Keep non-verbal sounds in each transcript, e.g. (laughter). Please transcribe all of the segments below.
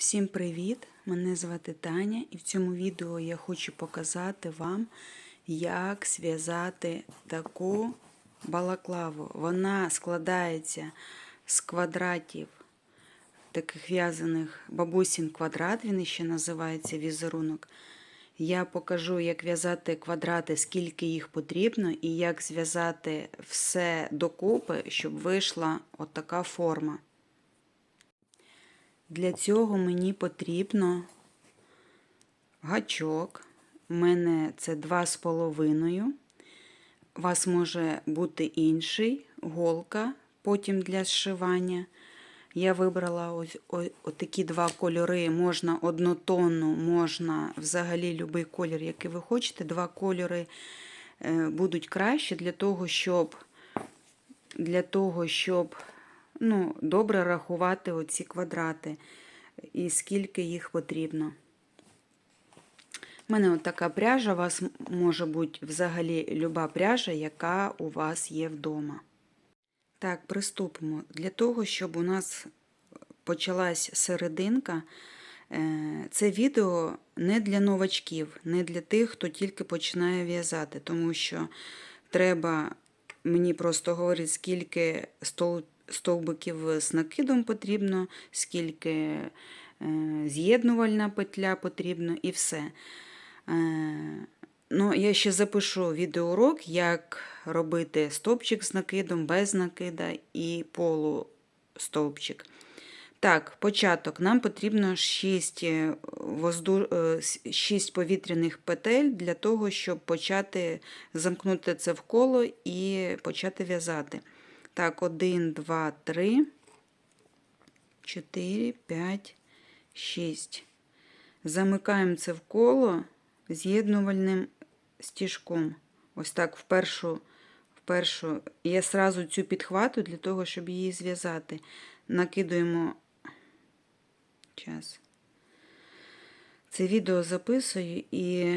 Всім привіт! Мене звати Таня, і в цьому відео я хочу показати вам, як зв'язати таку балаклаву. Вона складається з квадратів, таких в'язаних бабусін квадрат, він ще називається візерунок. Я покажу, як в'язати квадрати, скільки їх потрібно, і як зв'язати все докупи, щоб вийшла отака форма. Для цього мені потрібно гачок. У мене це 2,5. У вас може бути інший, голка, потім для зшивання. Я вибрала ось, такі два кольори. Можна однотонну, можна взагалі будь-який колір, який ви хочете. Два кольори е, будуть краще для того, щоб, для того, щоб ну, добре рахувати оці квадрати і скільки їх потрібно. У мене от така пряжа, у вас може бути взагалі люба пряжа, яка у вас є вдома. Так, приступимо. Для того, щоб у нас почалась серединка, е, це відео не для новачків, не для тих, хто тільки починає в'язати, тому що треба мені просто говорити, скільки стовп стовбиків з накидом потрібно, скільки е, з'єднувальна петля потрібно і все. Е, ну, Я ще запишу відеоурок, як робити стовпчик з накидом, без накида і полустовпчик. Так, початок. Нам потрібно 6, возду... 6 повітряних петель для того, щоб почати замкнути це в коло і почати в'язати. Так, 1, 2, 3, 4, 5, 6. Замикаємо це в коло з'єднувальним стіжком. Ось так в першу. в першу. Я сразу цю підхвату для того, щоб її зв'язати. Накидуємо час. Це відео записую і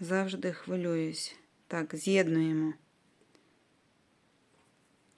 завжди хвилююсь. Так, з'єднуємо.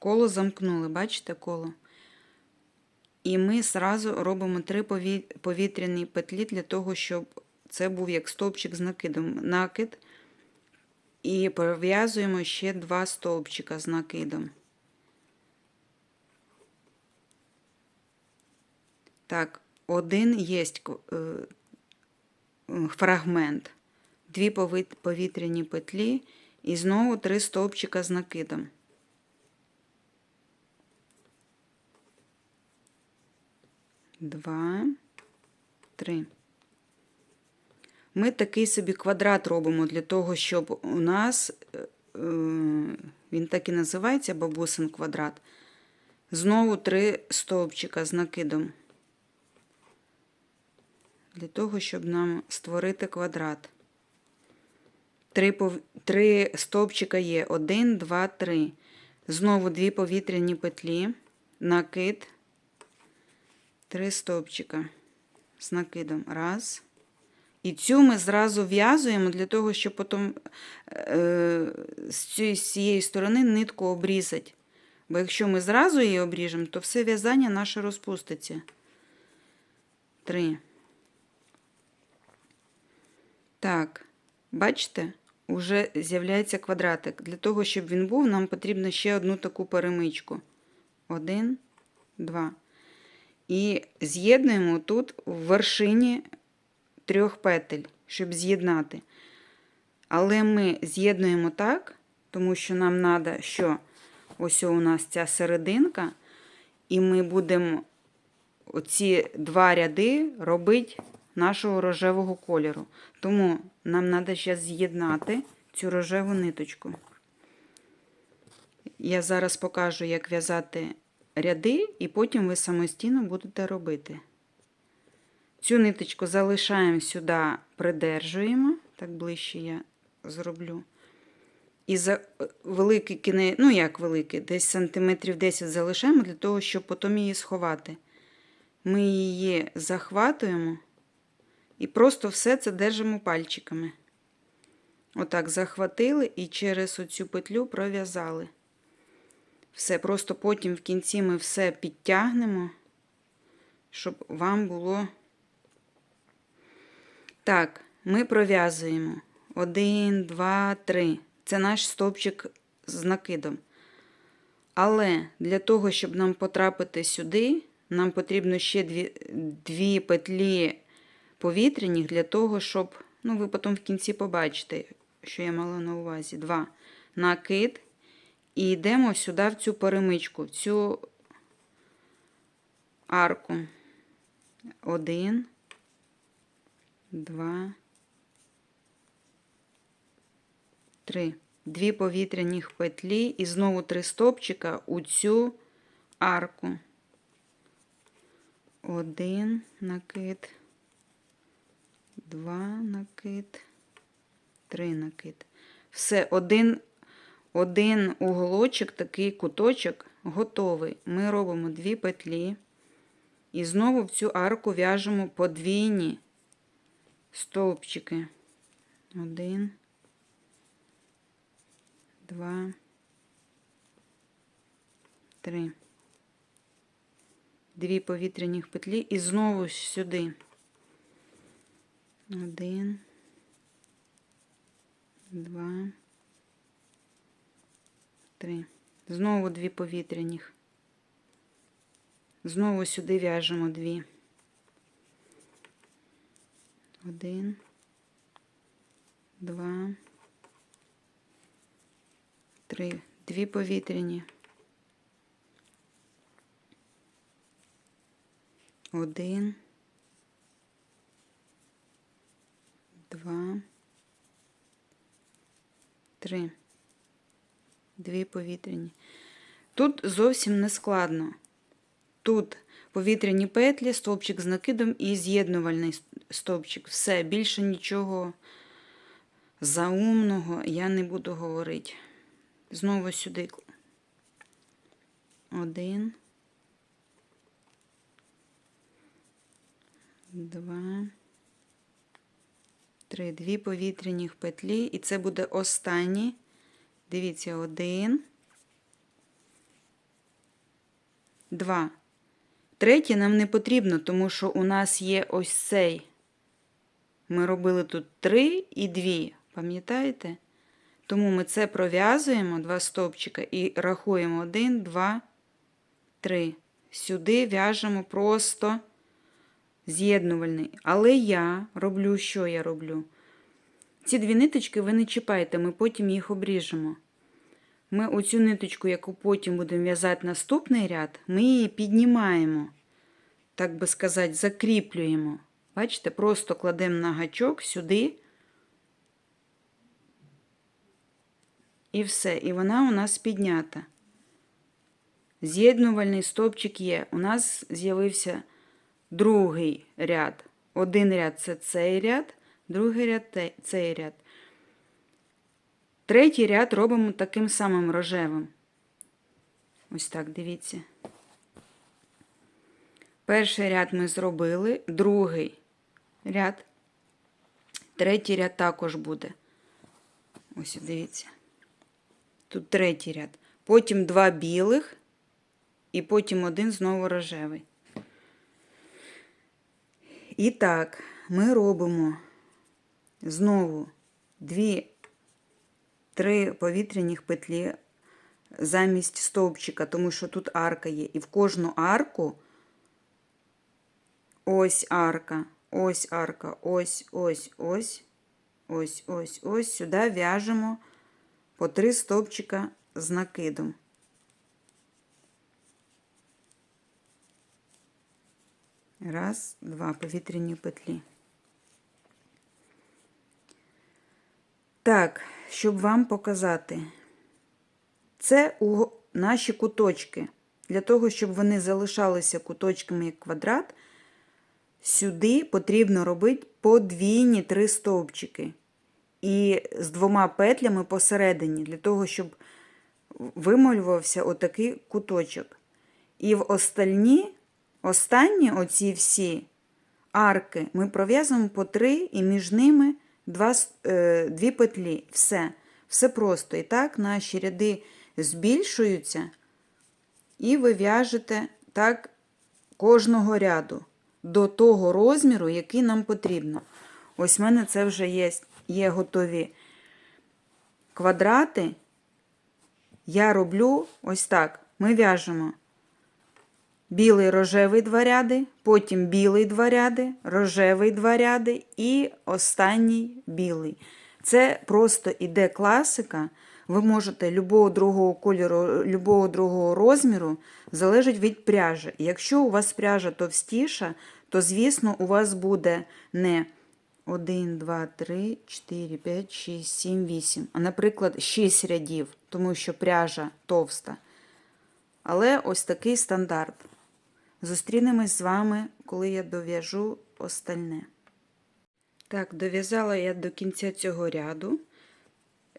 Коло замкнули, бачите коло? І ми зразу робимо три повітряні петлі для того, щоб це був як стовпчик з накидом. Накид. І пров'язуємо ще два стовпчика з накидом. Так, один є фрагмент, дві повітряні петлі і знову три стовпчика з накидом. Два, три. Ми такий собі квадрат робимо для того, щоб у нас, е, він так і називається бабусин квадрат. Знову три стовпчика з накидом. Для того, щоб нам створити квадрат. Три, три стовпчика є. Один, два, три. Знову дві повітряні петлі, накид. Три стовпчика з накидом. Раз. І цю ми зразу в'язуємо для того, щоб потім е, з цієї сторони нитку обрізати. Бо якщо ми зразу її обріжемо, то все в'язання наше розпуститься. Три. Так, бачите, вже з'являється квадратик. Для того, щоб він був, нам потрібно ще одну таку перемичку. Один, два. І з'єднуємо тут в вершині трьох петель, щоб з'єднати. Але ми з'єднуємо так, тому що нам треба, що ось у нас ця серединка, і ми будемо оці два ряди робити нашого рожевого кольору. Тому нам треба зараз з'єднати цю рожеву ниточку. Я зараз покажу, як в'язати ряди, і потім ви самостійно будете робити. Цю ниточку залишаємо сюди, придержуємо, так ближче я зроблю. І за великий кінець, ну як великий, десь сантиметрів 10 залишаємо для того, щоб потім її сховати. Ми її захватуємо і просто все це держимо пальчиками. Отак захватили і через оцю петлю пров'язали. Все, просто потім в кінці ми все підтягнемо, щоб вам було Так, ми пров'язуємо. Один, два, три. Це наш стовпчик з накидом. Але для того, щоб нам потрапити сюди, нам потрібно ще дві, дві петлі повітряних для того, щоб. Ну, ви потім в кінці побачите, що я мала на увазі. Два. Накид. І йдемо сюди, в цю перемичку, в цю арку. Один, два, три. Дві повітряних петлі і знову три стопчика у цю арку. Один накид, два накид, три накид. Все, один, один уголочок, такий куточок готовий. Ми робимо дві петлі. І знову в цю арку в'яжемо подвійні стовпчики. Один, два, три. Дві повітряних петлі і знову сюди. Один, два, три. Знову дві повітряних. Знову сюди в'яжемо дві. Один, два, три. Дві повітряні. Один, два, три. Дві повітряні. Тут зовсім не складно. Тут повітряні петлі, стовпчик з накидом і з'єднувальний стовпчик. Все, більше нічого заумного я не буду говорити. Знову сюди. Один. Два. Три. Дві повітряних петлі. І це буде останній. Дивіться, один. Два. Третє нам не потрібно, тому що у нас є ось цей. Ми робили тут три і дві. Пам'ятаєте? Тому ми це пров'язуємо, два стовпчика, і рахуємо один, два, три. Сюди в'яжемо просто з'єднувальний. Але я роблю, що я роблю? Ці дві ниточки ви не чіпайте, ми потім їх обріжемо. Ми оцю ниточку, яку потім будемо в'язати наступний ряд, ми її піднімаємо, так би сказати, закріплюємо. Бачите, просто кладемо на гачок сюди. І все. І вона у нас піднята. З'єднувальний стовпчик є. У нас з'явився другий ряд. Один ряд це цей ряд, другий ряд цей ряд. Третій ряд робимо таким самим рожевим. Ось так, дивіться. Перший ряд ми зробили, другий ряд, третій ряд також буде. Ось, дивіться. Тут третій ряд. Потім два білих, і потім один знову рожевий. І так, ми робимо знову дві три повітряних петлі замість стовпчика, тому що тут арка є. І в кожну арку ось арка, ось арка, ось, ось, ось, ось, ось, ось. Сюди в'яжемо по три стовпчика з накидом. Раз, два повітряні петлі. Так, щоб вам показати, це у наші куточки. Для того, щоб вони залишалися куточками як квадрат, сюди потрібно робити подвійні три стовпчики. І з двома петлями посередині, для того, щоб вималювався отакий куточок. І в остальні, останні оці всі арки ми пров'язуємо по три, і між ними два, е, дві петлі. Все. Все просто. І так, наші ряди збільшуються, і ви в'яжете так кожного ряду до того розміру, який нам потрібно. Ось в мене це вже є, є готові квадрати. Я роблю ось так. Ми в'яжемо білий рожевий два ряди, потім білий два ряди, рожевий два ряди і останній білий. Це просто іде класика. Ви можете любого другого кольору, любого другого розміру, залежить від пряжі. Якщо у вас пряжа товстіша, то, звісно, у вас буде не 1, 2, 3, 4, 5, 6, 7, 8, а, наприклад, 6 рядів, тому що пряжа товста. Але ось такий стандарт. Зустрінемось з вами, коли я дов'яжу остальне. Так, дов'язала я до кінця цього ряду.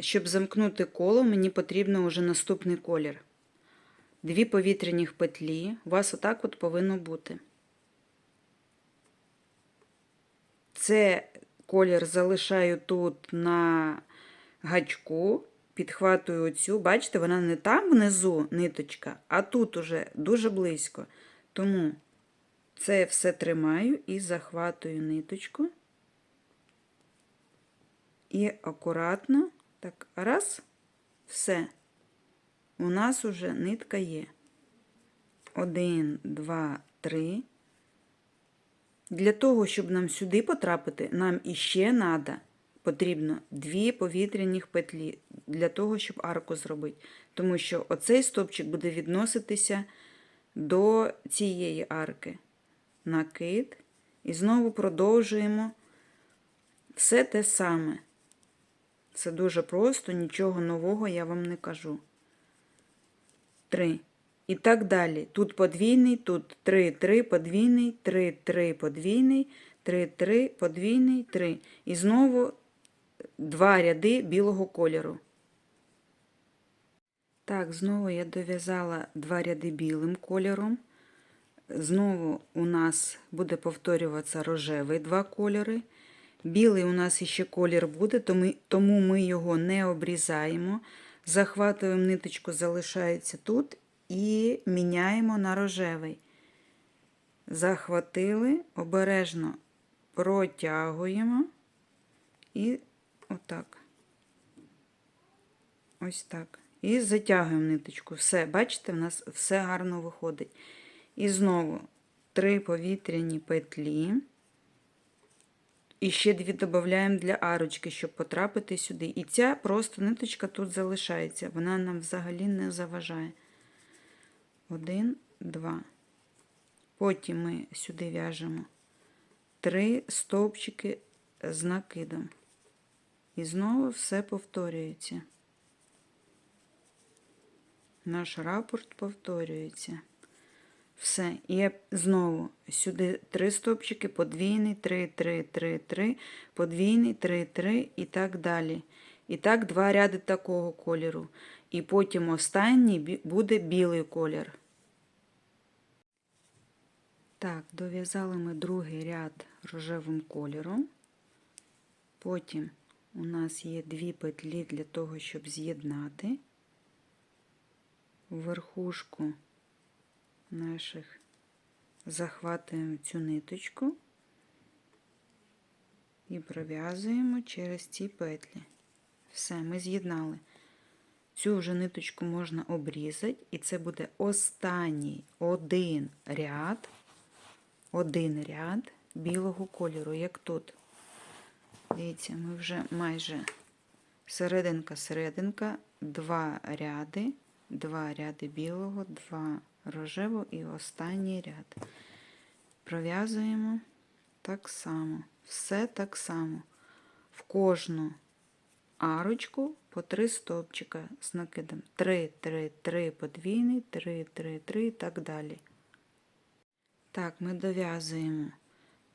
Щоб замкнути коло, мені потрібно вже наступний колір. Дві повітряних петлі. У вас отак от повинно бути. Це колір залишаю тут на гачку, підхватую оцю. Бачите, вона не там внизу ниточка, а тут уже дуже близько. Тому це все тримаю і захватую ниточку. І акуратно, так, раз, все. У нас уже нитка є. Один, два, три. Для того, щоб нам сюди потрапити, нам іще надо, потрібно дві повітряних петлі для того, щоб арку зробити. Тому що оцей стопчик буде відноситися до цієї арки. Накид. І знову продовжуємо все те саме. Це дуже просто, нічого нового я вам не кажу. Три. І так далі. Тут подвійний, тут 3, 3, подвійний, 3, 3, подвійний, 3, 3, подвійний, 3. І знову два ряди білого кольору. Так, знову я дов'язала два ряди білим кольором. Знову у нас буде повторюватися рожевий два кольори. Білий у нас ще колір буде, тому ми його не обрізаємо. Захватуємо ниточку, залишається тут і міняємо на рожевий. Захватили, обережно протягуємо і отак. Ось так. І затягуємо ниточку. Все, бачите, в нас все гарно виходить. І знову три повітряні петлі. І ще дві додаємо для арочки, щоб потрапити сюди. І ця просто ниточка тут залишається. Вона нам взагалі не заважає. Один, два. Потім ми сюди в'яжемо три стовпчики з накидом. І знову все повторюється. Наш рапорт повторюється. Все. І знову сюди три стопчики, подвійний, 3, 3, 3, 3, подвійний, 3, 3 і так далі. І так, два ряди такого кольору. І потім останній буде білий колір. Так, дов'язали ми другий ряд рожевим кольором. Потім у нас є дві петлі для того, щоб з'єднати верхушку наших захватуємо цю ниточку і пров'язуємо через ці петлі. Все, ми з'єднали. Цю вже ниточку можна обрізати, і це буде останній один ряд, один ряд білого кольору, як тут. Дивіться, ми вже майже серединка-серединка, два ряди, два ряди білого, два рожеву і останній ряд. Пров'язуємо так само, все так само. В кожну арочку по три стовпчика з накидом. 3, 3, 3 подвійний, 3, 3, 3 і так далі. Так, ми дов'язуємо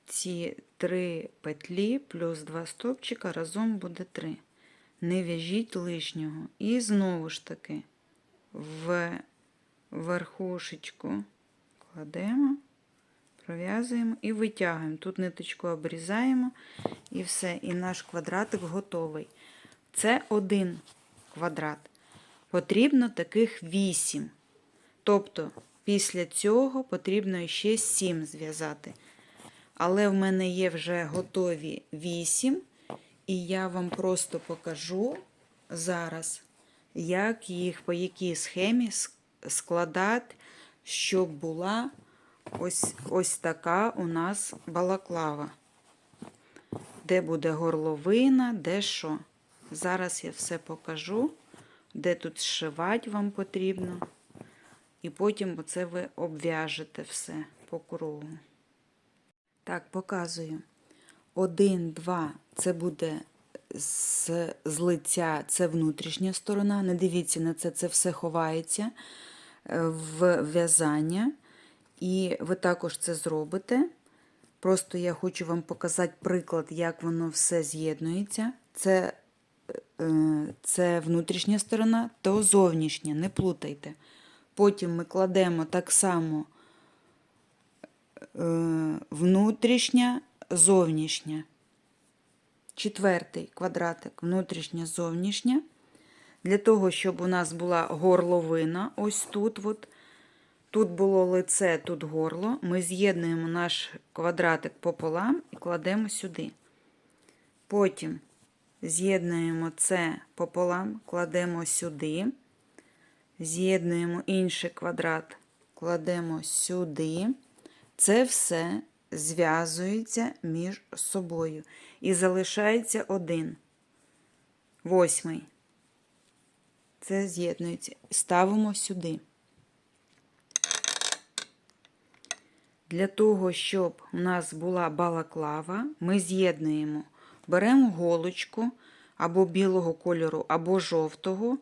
ці три петлі плюс два стовпчика, разом буде 3. Не в'яжіть лишнього. І знову ж таки в верхушечку кладемо, пров'язуємо і витягуємо. Тут ниточку обрізаємо і все. І наш квадратик готовий. Це один квадрат. Потрібно таких 8. Тобто, після цього потрібно ще 7 зв'язати. Але в мене є вже готові 8, і я вам просто покажу зараз, як їх, по якій схемі складати, щоб була ось, ось така у нас балаклава. Де буде горловина, де що. Зараз я все покажу, де тут зшивати вам потрібно. І потім оце ви обв'яжете все по кругу. Так, показую. Один, два це буде з, з лиця, це внутрішня сторона. Не дивіться на це, це все ховається е, в в'язання. І ви також це зробите. Просто я хочу вам показати приклад, як воно все з'єднується. Це, е, це внутрішня сторона, то зовнішня, не плутайте. Потім ми кладемо так само е, внутрішня, зовнішня. Четвертий квадратик, внутрішня, зовнішня. Для того, щоб у нас була горловина, ось тут. От, тут було лице, тут горло. Ми з'єднуємо наш квадратик пополам і кладемо сюди. Потім з'єднуємо це пополам, кладемо сюди. З'єднуємо інший квадрат, кладемо сюди. Це все зв'язується між собою. І залишається один. Восьмий. Це з'єднується. Ставимо сюди. Для того, щоб у нас була балаклава, ми з'єднуємо, беремо голочку або білого кольору, або жовтого,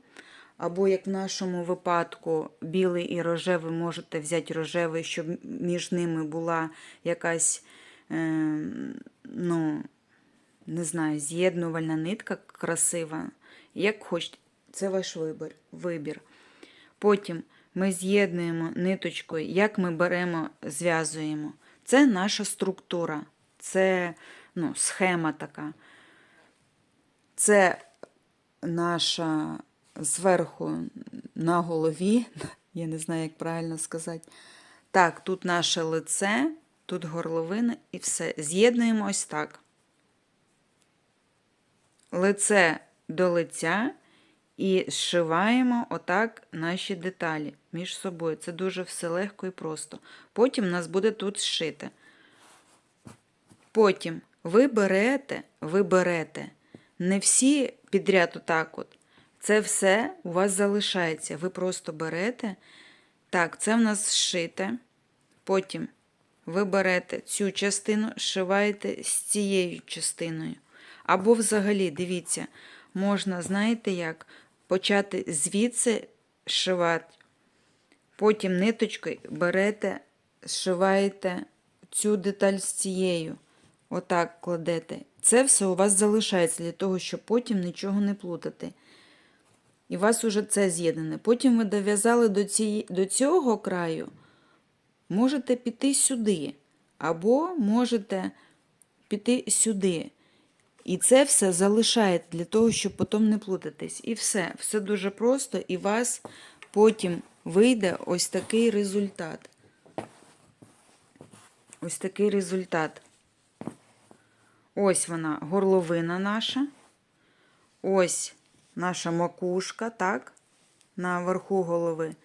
або, як в нашому випадку, білий і рожевий, можете взяти рожевий, щоб між ними була якась, е, ну, не знаю, з'єднувальна нитка красива. Як хочете, це ваш вибір. вибір. Потім ми з'єднуємо ниточкою, як ми беремо, зв'язуємо. Це наша структура, це ну, схема така. Це наша зверху на голові, (laughs) я не знаю, як правильно сказати. Так, тут наше лице, тут горловина і все. З'єднуємо ось так. Лице до лиця і зшиваємо отак наші деталі між собою. Це дуже все легко і просто. Потім нас буде тут зшите. Потім ви берете, ви берете не всі підряд отак от. Це все у вас залишається. Ви просто берете. Так, це в нас зшите. Потім ви берете цю частину, зшиваєте з цією частиною. Або взагалі, дивіться, можна, знаєте як, почати звідси зшивати. Потім ниточкою берете, зшиваєте цю деталь з цією. Отак кладете. Це все у вас залишається для того, щоб потім нічого не плутати. І у вас уже це з'єднане. Потім ви дов'язали до, до цього краю, можете піти сюди, або можете піти сюди. І це все залишаєте для того, щоб потім не плутатись. І все. Все дуже просто, і у вас потім вийде ось такий результат. Ось такий результат. Ось вона, горловина наша. Ось наша макушка, так? На верху голови.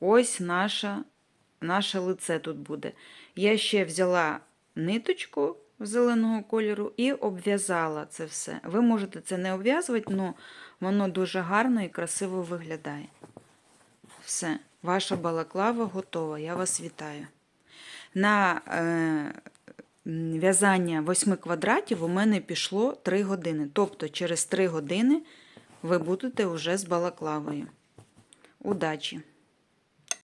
Ось наша, наше лице тут буде. Я ще взяла ниточку зеленого кольору і обв'язала це все. Ви можете це не обв'язувати, але воно дуже гарно і красиво виглядає. Все, ваша балаклава готова. Я вас вітаю. На е, в'язання восьми квадратів у мене пішло 3 години. Тобто, через 3 години ви будете вже з балаклавою. Удачі!